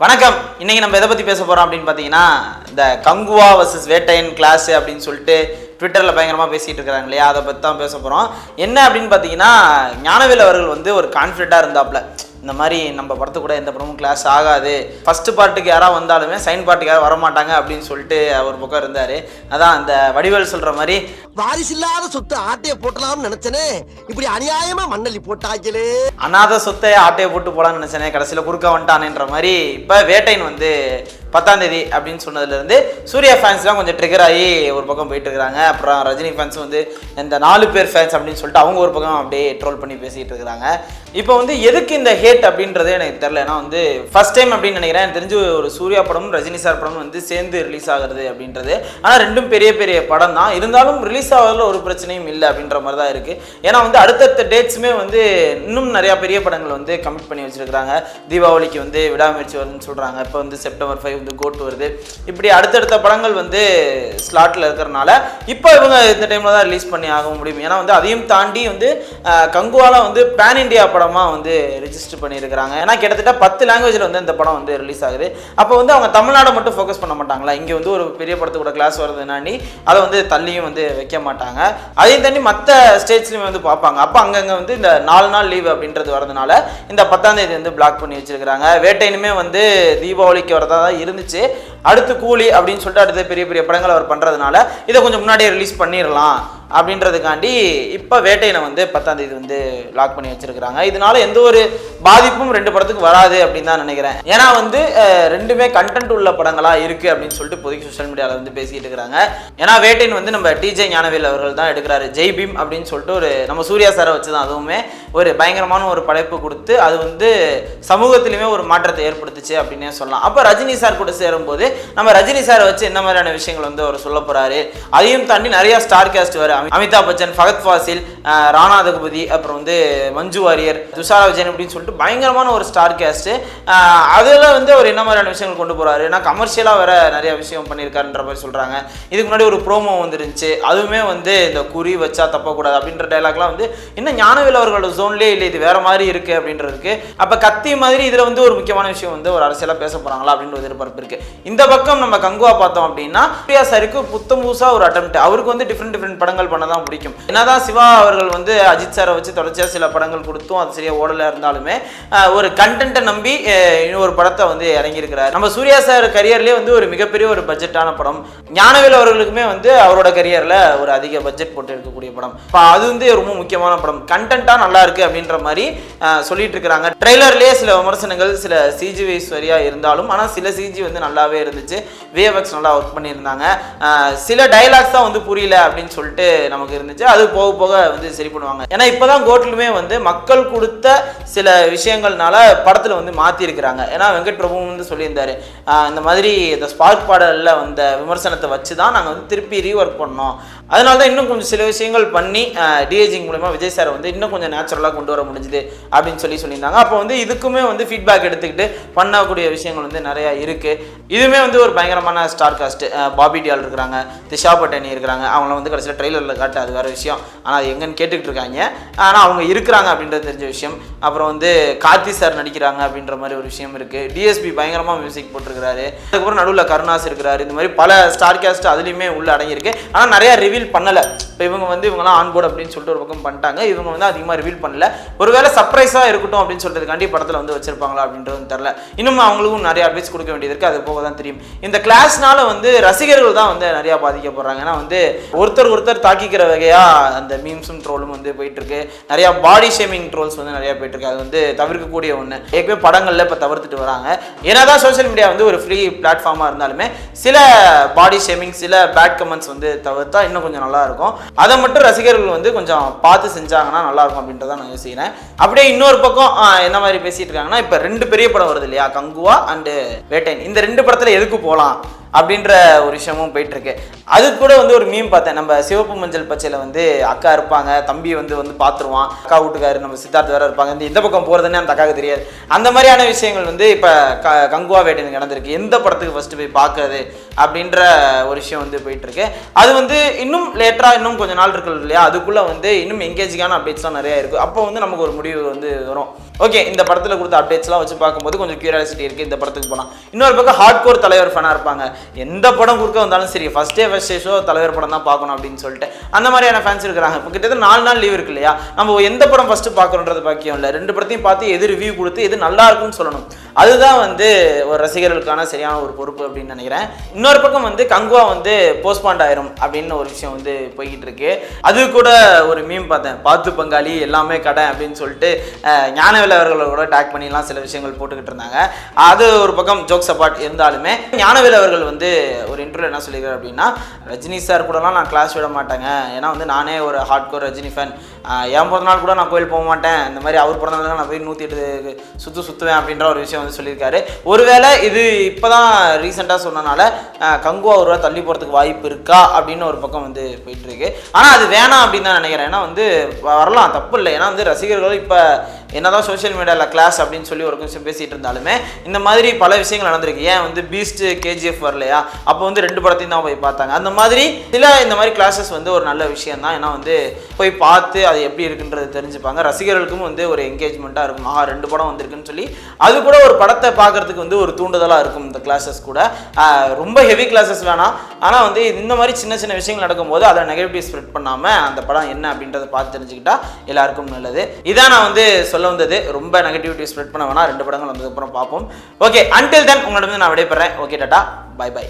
வணக்கம். இன்னைக்கு நம்ம எதை பற்றி பேச போகிறோம் அப்படின்னு பார்த்தீங்கன்னா இந்த கங்குவா வர்சஸ் வேட்டையன் கிளாஸ் அப்படின்னு சொல்லிட்டு ட்விட்டரில் பயங்கரமாக பேசிகிட்டு இருக்கிறாங்க இல்லையா? அதை பற்றி தான் பேச போகிறோம் என்ன அப்படின்னு பார்த்தீங்கன்னா ஞானவேல் அவர்கள் வந்து ஒரு கான்ஃபிடண்ட்டாக இருந்தாப்புல இந்த மாதிரி நம்ம படத்து கூட எந்த படமும் கிளாஸ் ஆகாது. ஃபர்ஸ்ட் பார்ட்டுக்கு யாராவது வந்தாலுமே செகண்ட் பார்ட்டுக்கு யாரும் வரமாட்டாங்க அப்படின்னு சொல்லிட்டு ஒரு பக்கம் இருந்தார். அதான் இந்த வடிவேல் சொல்கிற மாதிரி. வாரிசில்லாத சொத்து ஆட்டைய போட்டலாம்னு நினைச்சனே. இப்படி அநியாயமா மண்ணள்ளி போட்டாங்களே. அனாதை சொத்தை ஆட்டையை போட்டு போலான்னு நினச்சேனே. கடைசியில் குறுக்க வந்துட்டானேன்ற மாதிரி இப்போ வேட்டைன் வந்து பத்தாம் தேதி அப்படின்னு சொன்னதுலேருந்து சூர்யா ஃபேன்ஸ்லாம் கொஞ்சம் ட்ரிகர் ஆகி ஒரு பக்கம் போயிட்டு இருக்கிறாங்க அப்புறம் ரஜினி ஃபேன்ஸ் வந்து இந்த நாலு பேர் ஃபேன்ஸ் அப்படின்னு சொல்லிட்டு அவங்க ஒரு பக்கம் அப்படியே ட்ரோல் பண்ணி பேசிகிட்டு இருக்கிறாங்க இப்போ வந்து எதுக்கு இந்த ஹேட் அப்படின்றதே எனக்கு தெரில ஏன்னா வந்து ஃபர்ஸ்ட் டைம் அப்படின்னு நினைக்கிறேன். எனக்கு தெரிஞ்சு ஒரு சூர்யா படமும் ரஜினி சார் படமும் வந்து சேர்ந்து ரிலீஸ் ஆகுறது அப்படின்றது. ஆனால் ரெண்டும் பெரிய பெரிய படம் தான். இருந்தாலும் ரிலீஸ் ஆகிறதுல ஒரு பிரச்சனையும் இல்லை அப்படின்ற மாதிரி தான் இருக்குது ஏன்னா வந்து அடுத்தடுத்த டேட்ஸுமே வந்து இன்னும் நிறையா பெரிய படங்கள் வந்து கமிட் பண்ணி வச்சிருக்காங்க தீபாவளிக்கு வந்து விடாமுயற்சி வருதுன்னு சொல்கிறாங்க இப்போ வந்து செப்டம்பர் ஃபைவ் வந்து கோட் வருது. இப்படி அடுத்தடுத்த படங்கள் வந்து ஸ்லாட்டில் இருக்கிறனால இப்போ இவங்க இந்த டைமில் தான் ரிலீஸ் பண்ணி ஆக முடியும். ஏன்னா வந்து அதையும் தாண்டி வந்து அஹ், கங்குவாலா வந்து பேன் இண்டியா படமாக வந்து ரிஜிஸ்டர் பண்ணியிருக்கிறாங்க. ஏன்னா கிட்டத்தட்ட பத்து லாங்குவேஜில் வந்து இந்த படம் வந்து ரிலீஸ் ஆகுது. அப்போ வந்து அவங்க தமிழ்நாடை மட்டும் ஃபோக்கஸ் பண்ண மாட்டாங்களா? இங்கே வந்து ஒரு பெரிய படத்துக்கூட கூட கிளாஸ் வருதுனாண்டி அதை வந்து தள்ளியும் வந்து வைக்க மாட்டாங்க. அதையும் தாண்டி மற்ற ஸ்டேட்ஸ்லையும் வந்து பார்ப்பாங்க. அப்போ அங்கங்கே வந்து இந்த நாலு நாள் லீவ் அப்படின்றது வரதுனால இந்த பத்தாம் தேதி வந்து பிளாக் பண்ணி வச்சிருக்கிறாங்க. வேட்டையினுமே வந்து தீபாவளிக்கு வரதா தான் இருந்துச்சு. அடுத்து கூலி அப்படின்னு சொல்லிட்டு அடுத்த பெரிய பெரிய படங்கள் அவர் பண்ணுறதுனால இதை கொஞ்சம் முன்னாடியே ரிலீஸ் பண்ணிடலாம் அப்படின்றதுக்காண்டி இப்போ வேட்டையினை வந்து பத்தாம் தேதி வந்து லாக் பண்ணி வச்சிருக்கிறாங்க. இதனால எந்த ஒரு பாதிப்பும் ரெண்டு படத்துக்கு வராது அப்படின்னு தான் நினைக்கிறேன். ஏன்னா வந்து ரெண்டுமே கண்டென்ட் உள்ள படங்களாக இருக்குது அப்படின்னு சொல்லிட்டு பொதுக்கு சோஷியல் மீடியாவில் வந்து பேசிட்டு இருக்கிறாங்க ஏன்னா வேட்டையின் வந்து நம்ம டிஜே ஞானவேல் அவர்கள் தான் எடுக்கிறாரு. ஜெய் பீம் அப்படின்னு சொல்லிட்டு ஒரு நம்ம சூர்யா சாரை வச்சு தான் அதுவுமே ஒரு பயங்கரமான ஒரு படைப்பு கொடுத்து அது வந்து சமூகத்திலுமே ஒரு மாற்றத்தை ஏற்படுத்துச்சு அப்படின்னே சொல்லலாம். அப்போ ரஜினி சார் கூட சேரும்போது நம்ம ரஜினி சாரை வச்சு என்ன மாதிரியான விஷயங்கள் வந்து அவர் சொல்ல போறாரு? அதையும் தாண்டி நிறைய ஸ்டார் கேஸ்ட் வர அமிதாப் பச்சன் ஃபகத் ஃபாசில் ராணா தகுபதி அப்புறம் வந்து மஞ்சு வாரியர் துஷாரா விஜயன் அப்படின்னு சொல்லிட்டு பயங்கரமான ஒரு ஸ்டார் கேஸ்ட் அதில் வந்து அவர் என்ன மாதிரியான விஷயங்கள் கொண்டு போறாரு? ஏன்னா கமர்ஷியலாக வேற நிறைய விஷயம் பண்ணியிருக்காருன்ற மாதிரி சொல்றாங்க. இதுக்கு முன்னாடி ஒரு ப்ரோமோ வந்துருந்துச்சு. அதுவுமே வந்து இந்த குறி வச்சா தப்பக்கூடாது அப்படின்ற டைலாக்லாம் வந்து இன்னும் ஞானவேல் அவர்களோட ஜோன்லேயே இல்லை இது வேற மாதிரி இருக்கு அப்படின்றதுக்கு அப்போ கத்தி மாதிரி இதில் வந்து ஒரு முக்கியமான விஷயம் வந்து ஒரு அரசியலாக பேச போறாங்களா அப்படின்ற ஒரு எதிர்பார்ப்பு இருக்கு. இந்த பக்கம் நம்ம கங்குவா பார்த்தோம் அப்படின்னா பிரியா சாருக்கு புத்தம் புதுசாக ஒரு அட்டம் அவருக்கு வந்து டிஃப்ரெண்ட் டிஃப்ரெண்ட் படங்கள் பண்ண தான் பிடிக்கும். என்னதான் சிவா அவர்கள் வந்து அஜித் சாரை வச்சு தொடர்ச்சியாக சில படங்கள் கொடுத்தும் அது சரியா ஓடல இருந்தாலுமே ஒரு கண்டென்ட்டை நம்பி இன்னொரு படத்தை வந்து இறங்கியிருக்கிறார். நம்ம சூர்யா சார் கரியர்லேயே வந்து ஒரு மிகப்பெரிய ஒரு பட்ஜெட்டான படம். ஞானவேல் அவர்களுக்குமே வந்து அவரோட கரியரில் ஒரு அதிக பட்ஜெட் போட்டு இருக்கக்கூடிய படம். இப்போ அது வந்து ரொம்ப முக்கியமான படம். கண்டென்ட்டாக நல்லா இருக்கு அப்படின்ற மாதிரி சொல்லிட்டு இருக்கிறாங்க. ட்ரெய்லர்லேயே சில விமர்சனங்கள் சில சிஜி வைஸ்வரியா இருந்தாலும் ஆனால் சில சிஜி வந்து நல்லாவே இருந்துச்சு. விஎஃப்எக்ஸ் நல்லா ஒர்க் பண்ணியிருந்தாங்க. சில டைலாக்ஸ் தான் வந்து புரியல அப்படின்னு சொல்லிட்டு நமக்கு இருந்துச்சு அது போக போக வந்து சரி பண்ணுவாங்க. ஏன்னா இப்போதான் கோர்ட்லுமே வந்து மக்கள் கொடுத்த சில விஷயங்கள்னால படத்தில் வந்து மாற்றிருக்கிறாங்க ஏன்னா வெங்கட் பிரபு வந்து சொல்லியிருந்தாரு. இந்த மாதிரி இந்த ஸ்பார்க் பாடலில் வந்த விமர்சனத்தை வச்சு தான் நாங்கள் வந்து திருப்பி ரீஒர்க் பண்ணோம். அதனால தான் இன்னும் கொஞ்சம் சில விஷயங்கள் பண்ணி டிஏஜிங் மூலமா விஜய் சார் வந்து இன்னும் கொஞ்சம் நேச்சுரலாக கொண்டு வர முடிஞ்சுது அப்படின்னு சொல்லி சொல்லியிருந்தாங்க. அப்போ வந்து இதுக்குமே வந்து ஃபீட்பேக் எடுத்துக்கிட்டு பண்ணக்கூடிய விஷயங்கள் வந்து நிறையா இருக்குது இதுவுமே வந்து ஒரு பயங்கரமான ஸ்டார் காஸ்ட் பாபி டியால் இருக்கிறாங்க திஷா பட்டனி இருக்கிறாங்க. அவங்கள வந்து கடைசியில் ட்ரெய்லரில் காட்டு அது வேறு விஷயம். ஆனால் அது எங்கன்னு கேட்டுக்கிட்டு இருக்காங்க. ஆனால் அவங்க இருக்கிறாங்க அப்படின்றது தெரிஞ்ச விஷயம். அப்புறம் வந்து கார்த்தி சார் நடிக்கிறாங்க அப்படின்ற மாதிரி ஒரு விஷயம் இருக்குது டிஎஸ்பி பயங்கரமாக மியூசிக் போட்டிருக்கிறாரு. அதுக்கப்புறம் நடுவில் கருணாஸ் இருக்கிறாரு. இந்த மாதிரி பல ஸ்டார் காஸ்ட் அதுலேயுமே உள்ள அடங்கியிருக்கு. ஆனால் நிறைய ரிவீல் பண்ணலை. இப்போ இவங்க வந்து இவங்கலாம் ஆன் போர்டு அப்படின்னு சொல்லிட்டு ஒரு பக்கம் பண்ணிட்டாங்க. இவங்க வந்து அதிகமாக ரிவீல் பண்ணல. ஒருவேளை சர்ப்ரைஸாக இருக்கட்டும் அப்படின்னு சொல்றதுக்காண்டி படத்தில் வந்து வச்சிருப்பாங்களா அப்படின்றது தெரில இன்னும் அவங்களுக்கும் நிறைய அட்வைஸ் கொடுக்க வேண்டியது இருக்குது அது போக தான் தெரியும். இந்த கிளாஸ்னால வந்து ரசிகர்கள் தான் வந்து நிறையா பாதிக்கப்படுறாங்க. ஏன்னா வந்து ஒருத்தர் ஒருத்தர் தாக்கிக்கிற வகையாக அந்த மீம்ஸும் ட்ரோலும் வந்து போயிட்டுருக்கு. நிறையா பாடி ஷேமிங் ட்ரோல்ஸ் வந்து நிறையா போயிட்டுருக்கு. அது வந்து தவிர்க்கக்கூடிய ஒன்று ஏற்கனவே படங்களில் இப்போ தவிர்த்துட்டு வராங்க. ஏன்னா தான் சோஷியல் மீடியா வந்து ஒரு ஃப்ரீ பிளாட்ஃபார்மாக இருந்தாலுமே சில பாடி ஷேமிங் சில பேட் கமெண்ட்ஸ் வந்து தவிர்த்தா இன்னும் கொஞ்சம் நல்லாயிருக்கும் அதை மட்டும் ரசிகர்கள் வந்து கொஞ்சம் பார்த்து செஞ்சாங்கன்னா நல்லா இருக்கும் அப்படின்றத நான் யோசிக்கிறேன். அப்படியே இன்னொரு பக்கம் என்ன மாதிரி பேசிட்டு இருக்காங்கன்னா இப்போ ரெண்டு பெரிய படம் வருது இல்லையா? கங்குவா அண்டு வேட்டைன் இந்த ரெண்டு படத்தில் எதுக்கு போகலாம்? அப்படின்ற ஒரு விஷயமும் போயிட்டு இருக்கு அது கூட வந்து ஒரு மீன் பார்த்தேன். நம்ம சிவப்பு மஞ்சள் பச்சையில் வந்து அக்கா இருப்பாங்க தம்பி வந்து வந்து பார்த்துருவான் அக்கா வீட்டுக்காரு நம்ம சித்தார்த் வேற இருப்பாங்க. இந்த இந்த பக்கம் போகிறதுன்னு அந்த அக்காவுக்கு தெரியாது. அந்த மாதிரியான விஷயங்கள் வந்து இப்போ க கங்குவா வேட்டைன்னு நடந்திருக்கு. எந்த படத்துக்கு ஃபர்ஸ்ட் போய் பார்க்கறது அப்படின்ற ஒரு விஷயம் வந்து போயிட்டு இருக்கு அது வந்து இன்னும் லேட்டராக இன்னும் கொஞ்ச நாள் இருக்கு இல்லையா? அதுக்குள்ளே வந்து இன்னும் எங்கேஜிங்கான அப்டேட்ஸ்லாம் நிறையா இருக்குது அப்போ வந்து நமக்கு ஒரு முடிவு வந்து வரும். ஓகே இந்த படத்தில் கொடுத்த அப்டேட்ஸ்லாம் வச்சு பார்க்கும்போது கொஞ்சம் கியூரியாசிட்டி இருக்குது இந்த படத்துக்கு போனால் இன்னொரு பக்கம் ஹார்ட் கோர் தலைவர் ஃபேனாக இருப்பாங்க. எந்த படம் குறுக்க வந்தாலும் சரி ஃபர்ஸ்ட் டே டே ஷோ தலைவர் படம் தான் பார்க்கணும் அப்படின்னு சொல்லிட்டு அந்த மாதிரியான ஃபேன்ஸ் இருக்கிறாங்க. இப்போ கிட்டத்தட்ட நாலு நாள் லீவ் இருக்கு இல்லையா? நம்ம எந்த படம் ஃபஸ்ட்டு பார்க்குறோன்றது பாக்கியம் இல்லை. ரெண்டு படத்தையும் பார்த்து எது ரிவ்யூ கொடுத்து எது நல்லா இருக்குன்னு சொல்லணும். அதுதான் வந்து ஒரு ரசிகர்களுக்கான சரியான ஒரு பொறுப்பு அப்படின்னு நினைக்கிறேன். இன்னொரு பக்கம் வந்து கங்குவா வந்து போஸ்ட்பாண்ட் ஆயிரும் அப்படின்னு ஒரு விஷயம் வந்து போய்கிட்டு இருக்கு. அது கூட ஒரு மீம் பார்த்தேன். பார்த்து பங்காளி எல்லாமே கடை அப்படின்னு சொல்லிட்டு அஹ், ஞானவேல் அவர்களை கூட டேக் பண்ணிலாம் சில விஷயங்கள் போட்டுக்கிட்டு இருந்தாங்க. அது ஒரு பக்கம் ஜோக் சப்பாட் இருந்தாலுமே ஞானவேல் அவர்கள் வந்து ஒரு இன்டர்வியூ என்ன சொல்லியிருக்காரு அப்படின்னா ரஜினி சார் கூடலாம் நான் கிளாஸ் விட மாட்டேங்க. ஏன்னா வந்து நானே ஒரு ஹார்ட் கோர் ரஜினி ஃபேன் என் பிறந்த நாள் கூட நான் கோயில் போக மாட்டேன். இந்த மாதிரி அவர் பிறந்த நாள் நான் போய் நூற்றி எட்டு சுற்று சுற்றுவேன் அப்படின்ற ஒரு விஷயம் வந்து சொல்லியிருக்காரு. ஒருவேளை இது இப்போ தான் ரீசெண்டாக சொன்னனால கங்குவா ஒருவேளை தள்ளி போகிறதுக்கு வாய்ப்பு இருக்கா அப்படின்னு ஒரு பக்கம் வந்து போயிட்டு இருக்கு ஆனால் அது வேணாம் அப்படின்னு தான் நினைக்கிறேன். ஏன்னா வந்து வரலாம். தப்பு இல்லை. ஏன்னா வந்து ரசிகர்கள் இப்போ என்னதான் சோஷியல் மீடியாவில் கிளாஸ் அப்படின்னு சொல்லி ஒரு விஷயம் பேசிகிட்டு இருந்தாலுமே இந்த மாதிரி பல விஷயங்கள் நடந்திருக்கு. ஏன் வந்து பீஸ்ட் கேஜிஎஃப் வரலையா? அப்போ வந்து ரெண்டு படத்தையும் தான் போய் பார்த்தாங்க. அந்த மாதிரி சில இந்த மாதிரி கிளாஸஸ் வந்து ஒரு நல்ல விஷயம் தான். ஏன்னா வந்து போய் பார்த்து அது எப்படி இருக்குன்றது தெரிஞ்சுப்பாங்க. ரசிகர்களுக்கும் வந்து ஒரு என்கேஜ்மெண்ட்டாக இருக்கும். ஆஹா ரெண்டு படம் வந்திருக்குன்னு சொல்லி அது கூட ஒரு படத்தை பார்க்கறதுக்கு வந்து ஒரு தூண்டுதலாக இருக்கும் இந்த கிளாஸஸ் கூட. ரொம்ப ஹெவி கிளாஸஸ் வேணாம். ஆனால் வந்து இந்த மாதிரி சின்ன சின்ன விஷயங்கள் நடக்கும்போது அதை நெகட்டிவ் ஸ்ப்ரெட் பண்ணாமல் அந்த படம் என்ன அப்படின்றத பார்த்து தெரிஞ்சுக்கிட்டா எல்லாருக்கும் நல்லது. இதான் நான் வந்து சொல்ல வந்தது. ரொம்ப நெகட்டிவிட்டி ஸ்ப்ரெட் பண்ண வேணாம். ரெண்டு படங்கள் வந்ததுக்கப்புறம் பார்ப்போம். ஓகே அன்டில் தென் உங்களிடம் நான் விடைபெறேன். Okay tata bye by